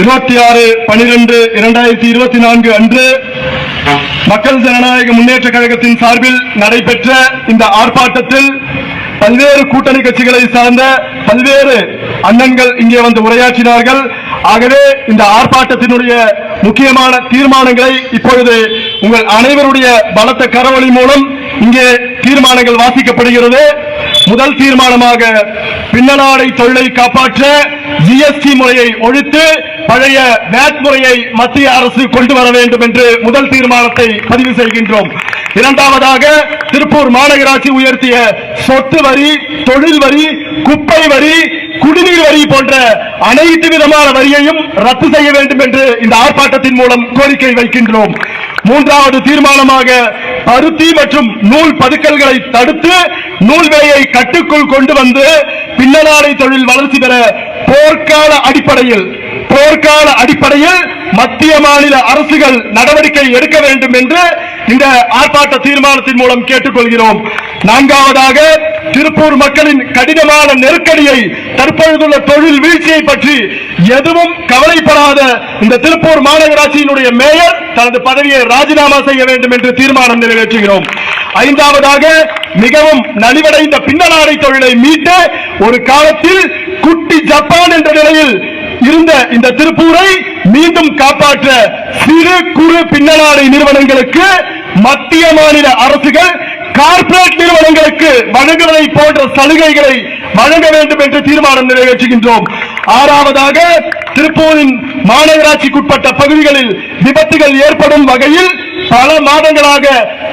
இருபத்தி ஆறு பனிரெண்டு இரண்டாயிரத்தி இருபத்தி நான்கு அன்று மக்கள் ஜனநாயக முன்னேற்ற கழகத்தின் சார்பில் நடைபெற்ற இந்த ஆர்ப்பாட்டத்தில் பல்வேறு கூட்டணி கட்சிகளை சார்ந்த பல்வேறு அண்ணன்கள் இங்கே வந்து உரையாற்றினார்கள். ஆகவே இந்த ஆர்ப்பாட்டத்தினுடைய முக்கியமான தீர்மானங்களை இப்பொழுது உங்கள் அனைவருடைய பலத்த கரவொலி மூலம் இங்கே தீர்மானங்கள் வாசிக்கப்படுகிறது. முதல் தீர்மானமாக பின்னலாடை தொழிலை காப்பாற்ற ஜிஎஸ்டி முறையை ஒழித்து பழைய வேட் முறையை மத்திய அரசு கொண்டு வர வேண்டும் என்று முதல் தீர்மானத்தை பதிவு செய்கின்றோம். இரண்டாவதாக திருப்பூர் மாநகராட்சி உயர்த்திய சொத்து வரி தொழில் வரி குப்பை வரி குடிநீர் வரி போன்ற அனைத்து விதமான வரியையும் ரத்து செய்ய வேண்டும் என்று இந்த ஆர்ப்பாட்டத்தின் மூலம் கோரிக்கை வைக்கின்றோம். மூன்றாவது தீர்மானமாக பருத்தி மற்றும் நூல் பதுக்கல்களை தடுத்து நூல்வேயை கட்டுக்குள் கொண்டு வந்து பின்னலாடை தொழில் வளர்ச்சி பெற போர்க்கால அடிப்படையில் போர்க்கால அடிப்படையில் மத்திய மாநில அரசுகள் நடவடிக்கை எடுக்க வேண்டும் என்று இந்த ஆர்ப்பாட்ட தீர்மானத்தின் மூலம் கேட்டுக்கொள்கிறோம். நான்காவதாக திருப்பூர் மக்களின் கடினமான நெருக்கடியை தற்பொழுதுள்ள தொழில் வீழ்ச்சியை பற்றி எதுவும் கவலைப்படாத இந்த திருப்பூர் மாநகராட்சியினுடைய மேயர் தனது பதவியை ராஜினாமா செய்ய வேண்டும் என்று தீர்மானம் நிறைவேற்றுகிறோம். ஐந்தாவதாக மிகவும் நலிவடைந்த பின்னலாடை தொழிலை மீட்டு ஒரு காலத்தில் குட்டி ஜப்பான் என்ற நிலையில் இருந்த இந்த திருப்பூரை மீண்டும் காப்பாற்ற சிறு குறு பின்னலாடை நிறுவனங்களுக்கு மத்திய மாநில அரசுகள் கார்ப்பரேட் நிறுவனங்களுக்கு வழங்குவதை போன்ற சலுகைகளை வழங்க வேண்டும் என்று தீர்மானம் நிறைவேற்றுகின்றோம். ஆறாவதாக திருப்பூரின் மாநகராட்சிக்குட்பட்ட பகுதிகளில் விபத்துகள் ஏற்படும் வகையில் பல மாதங்களாக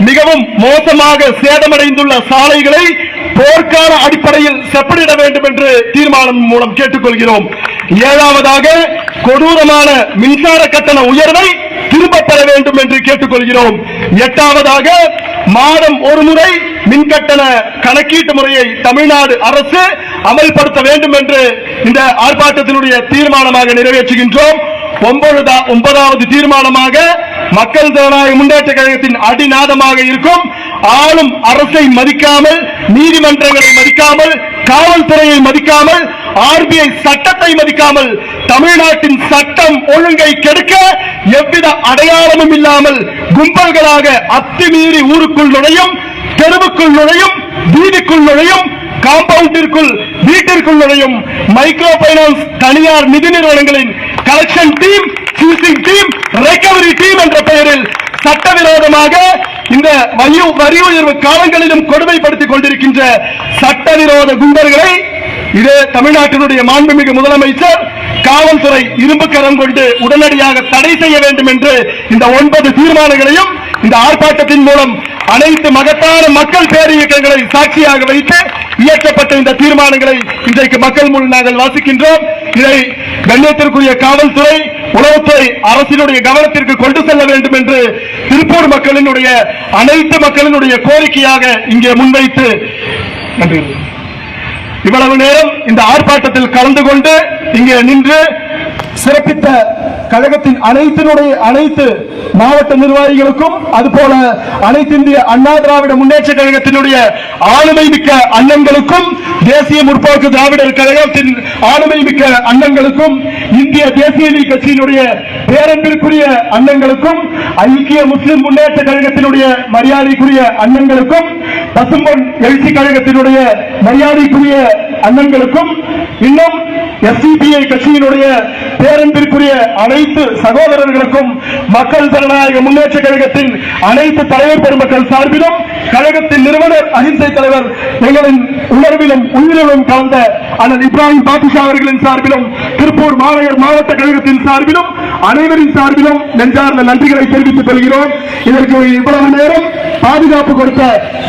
மிகவும் மோசமாக சேதமடைந்துள்ள சாலைகளை போர்க்கால அடிப்படையில் செப்பனிட வேண்டும் என்று தீர்மானம் மூலம் கேட்டுக்கொள்கிறோம். ஏழாவதாக கொடூரமான மின்சார கட்டண உயர்வை திரும்ப பெற வேண்டும் என்று கேட்டுக்கொள்கிறோம். எட்டாவதாக மாதம் ஒரு முறை மின் கட்டண கணக்கீட்டு முறையை தமிழ்நாடு அரசு அமல்படுத்த வேண்டும் என்று இந்த ஆர்ப்பாட்டத்தினுடைய தீர்மானமாக நிறைவேற்றுகின்றோம். ஒன்பதாவது தீர்மானமாக மக்கள் ஜனநாயக முன்னேற்ற கழகத்தின் அடிநாதமாக இருக்கும். ஆளும் அரசை மதிக்காமல் நீதிமன்றங்களை மதிக்காமல் காவல்துறையை மதிக்காமல் ஆர்பிஐ சட்டத்தை மதிக்காமல் தமிழ்நாட்டின் சட்டம் ஒழுங்கை கெடுக்க எவ்வித அடையாளமும் இல்லாமல் கும்பல்களாக அத்துமீறி ஊருக்குள் நுழையும் தெருவுக்குள் நுழையும் வீதிக்குள் நுழையும் காம்பவுண்டிற்குள் வீட்டிற்குள் நுழையும் மைக்ரோ பைனான்ஸ் தனியார் நிதி நிறுவனங்களின் collection team seizing team recovery team என்ற பெயரில் சட்டவிரோதமாக இந்த வரி உயர்வு காலங்களிலும் கொடுமைப்படுத்திக் கொண்டிருக்கின்ற சட்டவிரோத குண்டர்களை இது தமிழ்நாட்டினுடைய மாண்புமிகு முதலமைச்சர் காவல்துறை இரும்பு கரம் கொண்டு உடனடியாக தடை செய்ய வேண்டும் என்று இந்த ஒன்பது தீர்மானங்களையும் இந்த ஆர்ப்பாட்டத்தின் மூலம் அனைத்து மகத்தான மக்கள் பேரியக்கங்களை சாட்சியாக வைத்து இயற்றப்பட்ட இந்த தீர்மானங்களை இன்றைக்கு மக்கள் முன் நாங்கள் வாசிக்கின்றோம். இதை கண்ணியத்திற்குரிய காவல்துறை உளவுத்துறை அரசினுடைய கவனத்திற்கு கொண்டு செல்ல வேண்டும் என்று திருப்பூர் மக்களினுடைய அனைத்து மக்களினுடைய கோரிக்கையாக இங்கே முன்வைத்து நன்றி. இவ்வளவு நேரம் இந்த ஆர்ப்பாட்டத்தில் கலந்து கொண்டு இங்கே நின்று சிறப்பித்த கழகத்தின் அனைத்தினுடைய அனைத்து மாவட்ட நிர்வாகிகளுக்கும் அதுபோல அனைத்து இந்திய அண்ணா திராவிட முன்னேற்ற கழகத்தினுடைய ஆளுமை மிக்க அண்ணன்களுக்கும் தேசிய முற்போக்கு திராவிடர் கழகத்தின் ஆளுமை மிக்க அண்ணன்களுக்கும் இந்திய தேசிய நீதி கட்சியினுடைய பேரன்பிற்குரிய அண்ணன்களுக்கும் ஐக்கிய முஸ்லிம் முன்னேற்ற கழகத்தினுடைய மரியாதைக்குரிய அண்ணன்களுக்கும் பசும்பொன் எழுச்சி கழகத்தினுடைய மரியாதைக்குரிய அண்ணன்களுக்கும் இன்னும் எஸ்டிபிஐ கட்சியினுடைய பேரன்பிற்குரிய அனைத்து சகோதரர்களுக்கும் மக்கள் ஜனநாயக முன்னேற்ற கழகத்தின் அனைத்து தலைவர் பெருமக்கள் சார்பிலும் கழகத்தின் நிறுவனர் அகிம்சை தலைவர் எங்களின் உணர்விலும் உயிரிலும் கலந்த அண்ணன் இப்ராஹிம் பாபிஷா அவர்களின் சார்பிலும் திருப்பூர் மாநகர் மாவட்ட கழகத்தின் சார்பிலும் அனைவரின் சார்பிலும் நெஞ்சார்ந்த நன்றிகளை தெரிவித்துக் கொள்கிறோம். இதற்கு இவ்வளவு நேரம் பாதுகாப்பு கொடுத்த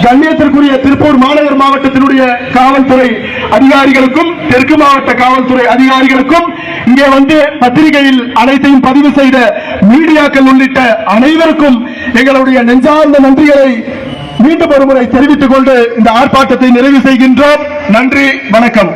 கண்ணியத்திற்குரிய திருப்பூர் மாநகர் மாவட்டத்தினுடைய காவல்துறை அதிகாரிகளுக்கும் தெற்கு மாவட்ட காவல்துறை அதிகாரிகளுக்கும் இங்கே வந்து பத்திரிகையில் அனைத்தையும் பதிவு செய்த மீடியாக்கள் உள்ளிட்ட அனைவருக்கும் எங்களுடைய நெஞ்சார்ந்த நன்றிகளை மீண்டும் ஒருமுறை தெரிவித்துக் கொண்டு இந்த ஆர்ப்பாட்டத்தை நிறைவு செய்கின்றோம். நன்றி வணக்கம்.